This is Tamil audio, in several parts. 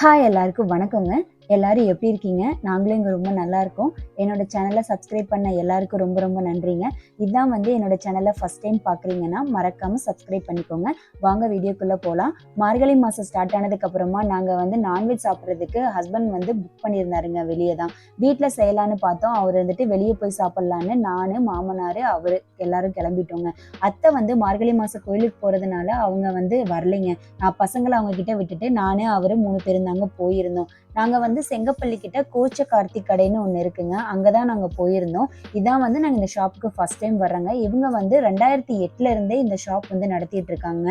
ஹாய் எல்லாருக்கும் வணக்கங்க. எல்லாரும் எப்படி இருக்கீங்க? நாங்களும் இங்கே ரொம்ப நல்லா இருக்கோம். என்னோட சேனலை சப்ஸ்கிரைப் பண்ண எல்லாருக்கும் ரொம்ப ரொம்ப நன்றிங்க. இதுதான் வந்து என்னோட சேனலை ஃபர்ஸ்ட் டைம் பார்க்குறீங்கன்னா மறக்காமல் சப்ஸ்கிரைப் பண்ணிக்கோங்க. வாங்க வீடியோக்குள்ளே போகலாம் மார்கழி மாதம் ஸ்டார்ட் ஆனதுக்கு அப்புறமா நாங்கள் வந்து நான்வெஜ் சாப்பிட்றதுக்கு ஹஸ்பண்ட் வந்து புக் பண்ணியிருந்தாருங்க வெளியே தான். வீட்டில் செய்யலான்னு பார்த்தோம். அவர் வந்துட்டு வெளியே போய் சாப்பிட்லான்னு நான் மாமனார் அவர் எல்லாரும் கிளம்பிட்டோங்க. அத்தை வந்து மார்கழி மாதம் கோயிலுக்கு போகிறதுனால அவங்க வந்து வரலைங்க. நான் பசங்களை அவங்க கிட்ட விட்டுட்டு நானே அவர் மூணு பேருந்தாங்க போயிருந்தோம். நாங்கள் வந்து செங்கப்பள்ளி கிட்ட கோச்ச கார்த்திக் கடைன்னு ஒன்று இருக்குங்க. அங்கே தான் நாங்கள் போயிருந்தோம். இதான் வந்து நாங்கள் இந்த ஷாப்புக்கு ஃபர்ஸ்ட் டைம் வர்றோங்க. இவங்க வந்து ரெண்டாயிரத்தி எட்டுல இருந்தே இந்த ஷாப் வந்து நடத்திட்டு இருக்காங்க.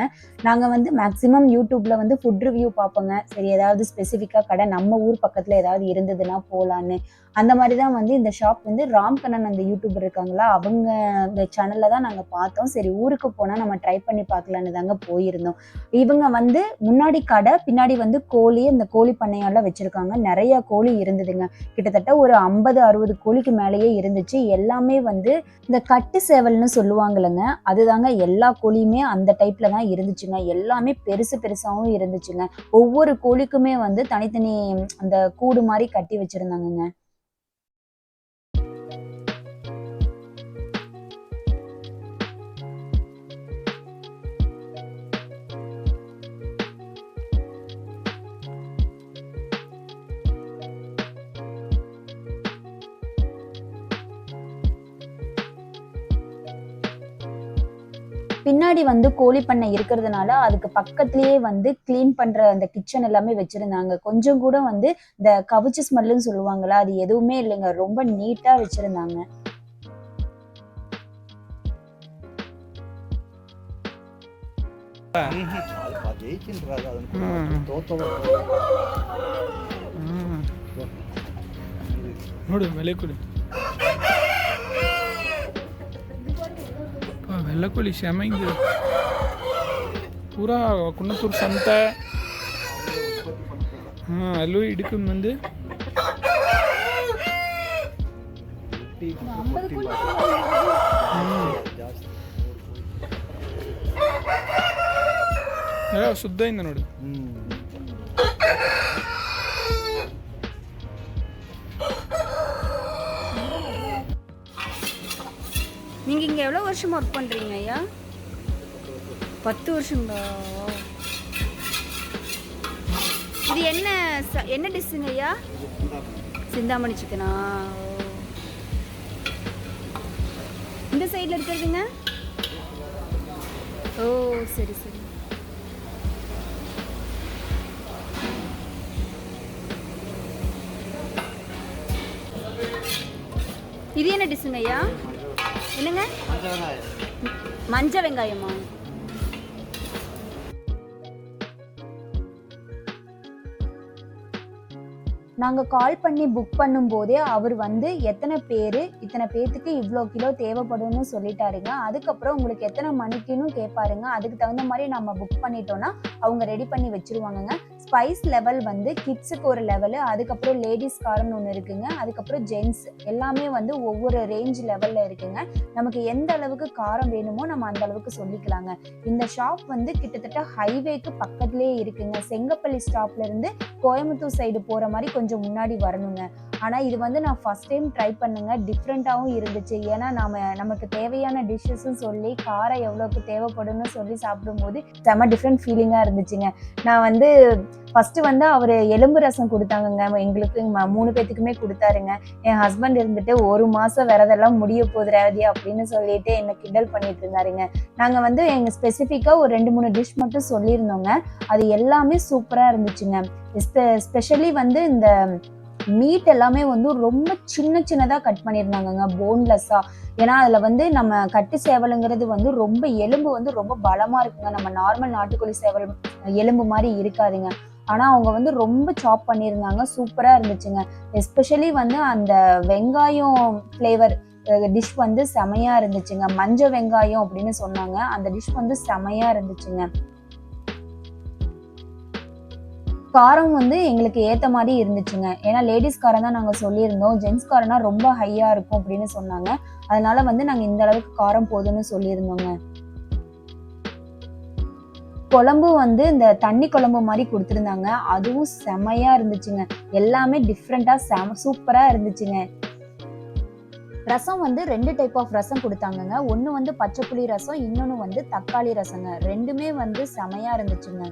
நாங்கள் வந்து மேக்சிமம் யூடியூப்ல வந்து ஃபுட் ரிவ்யூ பார்ப்போங்க. சரி ஏதாவது ஸ்பெசிஃபிக்காக கடை நம்ம ஊர் பக்கத்தில் ஏதாவது இருந்ததுன்னா போகலான்னு அந்த மாதிரி தான் வந்து இந்த ஷாப் வந்து ராம் கண்ணன் அந்த யூடியூபர் இருக்காங்களா அவங்க இந்த சேனலில் தான் நாங்கள் பார்த்தோம். சரி ஊருக்கு போனால் நம்ம ட்ரை பண்ணி பார்க்கலான்னு தாங்க போயிருந்தோம். இவங்க வந்து முன்னாடி கடை பின்னாடி வந்து கோழி அந்த கோழி பண்ணையெல்லாம் வச்சிருக்காங்க. நிறைய நிறைய கோழி இருந்ததுங்க. கிட்டத்தட்ட ஒரு ஐம்பது அறுபது கோழிக்கு மேலேயே இருந்துச்சு. எல்லாமே வந்து இந்த கட்டு சேவல்னு சொல்லுவாங்கல்லங்க. அதுதாங்க எல்லா கோழியுமே அந்த டைப்ல தான் இருந்துச்சுங்க. எல்லாமே பெருசு பெருசாகவும் இருந்துச்சுங்க. ஒவ்வொரு கோழிக்குமே வந்து தனித்தனி அந்த கூடு மாதிரி கட்டி வச்சிருந்தாங்கங்க. பின்னாடி வந்து கோழி பண்ணை இருக்கிறதுனால அதுக்கு பக்கத்துலயே வந்து க்ளீன் பண்ற அந்த கிச்சன் எல்லாமே வச்சிருந்தாங்க கொஞ்சம் கூட வந்து இந்த கவிச்சு ஸ்மெல்லுன்னு சொல்லுவாங்கல்ல அது எதுவுமே இல்லைங்க ரொம்ப நீட்டா வச்சிருந்தாங்க அது ஜெயிச்சுன்றாரு அதன் ಹ್ಮ್. தோத்தவங்க ಹ್ಮ್. ನೋಡು ಬೆಲೆ ಕೊಡಿ వెళ్ళకులి క్షమించు పూరా కున్నతూరు సంత. అల్లు ఇడుకుందండి శుద్ధ అయింది నోడు. நீங்கள் இங்கே எவ்வளோ வருஷம் ஒர்க் பண்ணுறீங்க ஐயா? பத்து வருஷங்களா? இது என்ன ச என்ன டிஷ்ஷுங்க ஐயா? சிந்தாமணி சிக்கனா இந்த சைடில் இருக்கிறதுங்க? ஓ சரி சரி. இது என்ன டிஷ்ஷுங்க ஐயா? என்னங்க? மஞ்ச வெங்காயமா. நாங்கள் கால் பண்ணி புக் பண்ணும்போதே அவர் வந்து எத்தனை பேர் இத்தனை பேர்த்துக்கு இவ்வளோ கிலோ தேவைப்படும்னு சொல்லிட்டாருங்க. அதுக்கப்புறம் உங்களுக்கு எத்தனை மணிக்குன்னு கேட்பாருங்க அதுக்கு தகுந்த மாதிரி நம்ம புக் பண்ணிட்டோம்னா அவங்க ரெடி பண்ணி வச்சிருவாங்கங்க. ஸ்பைஸ் லெவல் வந்து கிட்ஸுக்கு ஒரு லெவலு அதுக்கப்புறம் லேடிஸ் காரம்னு ஒன்று இருக்குங்க. அதுக்கப்புறம் ஜென்ஸ் எல்லாமே வந்து ஒவ்வொரு ரேஞ்ச் லெவலில் இருக்குங்க. நமக்கு எந்த அளவுக்கு காரம் வேணுமோ நம்ம அந்த அளவுக்கு சொல்லிக்கலாங்க. இந்த ஷாப் வந்து கிட்டத்தட்ட ஹைவேக்கு பக்கத்துலேயே இருக்குங்க. செங்கப்பள்ளி ஸ்டாப்லேருந்து கோயம்புத்தூர் சைடு போகிற மாதிரி கொஞ்சம் கொஞ்சம் முன்னாடி வரணுங்க. ஆனால் இது வந்து நான் ஃபர்ஸ்ட் டைம் ட்ரை பண்ணுங்க. டிஃப்ரெண்ட்டாகவும் இருந்துச்சு. ஏன்னா நாம நமக்கு தேவையான டிஷ்ஷஸும் சொல்லி காரம் எவ்வளோக்கு தேவைப்படும்னு சொல்லி சாப்பிடும்போது செம டிஃப்ரெண்ட் ஃபீலிங்காக இருந்துச்சுங்க. நான் வந்து ஃபர்ஸ்ட் வந்து அவர் எலும்பு ரசம் கொடுத்தாங்கங்க. எங்களுக்கு ம- மூணு பேத்துக்குமே கொடுத்தாருங்க. என் ஹஸ்பண்ட் இருந்துட்டு ஒரு மாசம் விரதெல்லாம் முடிய போகுது ரேவதி அப்படின்னு சொல்லிட்டு என்ன கிண்டல் பண்ணிட்டு இருந்தாருங்க. நாங்க வந்து எங்க ஸ்பெசிஃபிக்கா ஒரு ரெண்டு மூணு டிஷ் மட்டும் சொல்லியிருந்தோங்க. அது எல்லாமே சூப்பரா இருந்துச்சுங்க. ஸ்பெஷலி வந்து இந்த மீட் எல்லாமே வந்து ரொம்ப சின்ன சின்னதா கட் பண்ணியிருந்தாங்கங்க போன்லெஸ்ஸா ஏன்னா அதுல வந்து நம்ம கட்டு சேவலுங்கிறது வந்து ரொம்ப எலும்பு வந்து ரொம்ப பலமா இருக்குங்க. நம்ம நார்மல் நாட்டுக்கோழி சேவல் எலும்பு மாதிரி இருக்காதுங்க. ஆனால் அவங்க வந்து ரொம்ப சாப் பண்ணியிருந்தாங்க. சூப்பராக இருந்துச்சுங்க. எஸ்பெஷலி வந்து அந்த வெங்காயம் ஃப்ளேவர் டிஷ் வந்து செமையா இருந்துச்சுங்க. மஞ்சள் வெங்காயம் அப்படின்னு சொன்னாங்க. அந்த டிஷ் வந்து செமையா இருந்துச்சுங்க. காரம் வந்து எங்களுக்கு ஏத்த மாதிரி இருந்துச்சுங்க. ஏன்னா லேடிஸ் காரம் தான் நாங்க சொல்லியிருந்தோம். ஜென்ஸ் காரம்னா ரொம்ப ஹையா இருக்கும் அப்படின்னு சொன்னாங்க. அதனால வந்து நாங்க இந்த அளவுக்கு காரம் போதும்னு சொல்லியிருந்தோங்க. குழம்பு வந்து இந்த தண்ணி குழம்பு மாதிரி கொடுத்துருந்தாங்க. அதுவும் செமையா இருந்துச்சுங்க. எல்லாமே டிஃப்ரெண்டா செம சூப்பரா இருந்துச்சுங்க. ரசம் வந்து ரெண்டு டைப் ஆஃப் ரசம் கொடுத்தாங்கங்க. ஒன்று வந்து பச்சை புளி ரசம் இன்னொன்று வந்து தக்காளி ரசங்க. ரெண்டுமே வந்து செமையா இருந்துச்சுங்க.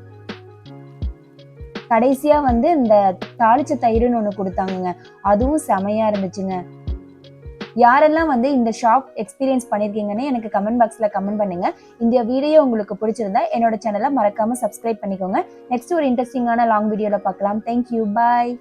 கடைசியா வந்து இந்த தாளிச்ச தயிர்னு ஒன்று கொடுத்தாங்கங்க. அதுவும் செமையா இருந்துச்சுங்க. யாரெல்லாம் வந்து இந்த ஷாப் எக்ஸ்பீரியன்ஸ் பண்ணியிருக்கீங்கன்னு எனக்கு கமெண்ட் பாக்ஸில் கமெண்ட் பண்ணுங்க. இந்த வீடியோ உங்களுக்கு பிடிச்சிருந்தா என்னோட சேனலை மறக்காம சப்ஸ்கிரைப் பண்ணிக்கோங்க. நெக்ஸ்ட் ஒரு இன்ட்ரெஸ்டிங்கான லாங் வீடியோவில் பார்க்கலாம். Thank you bye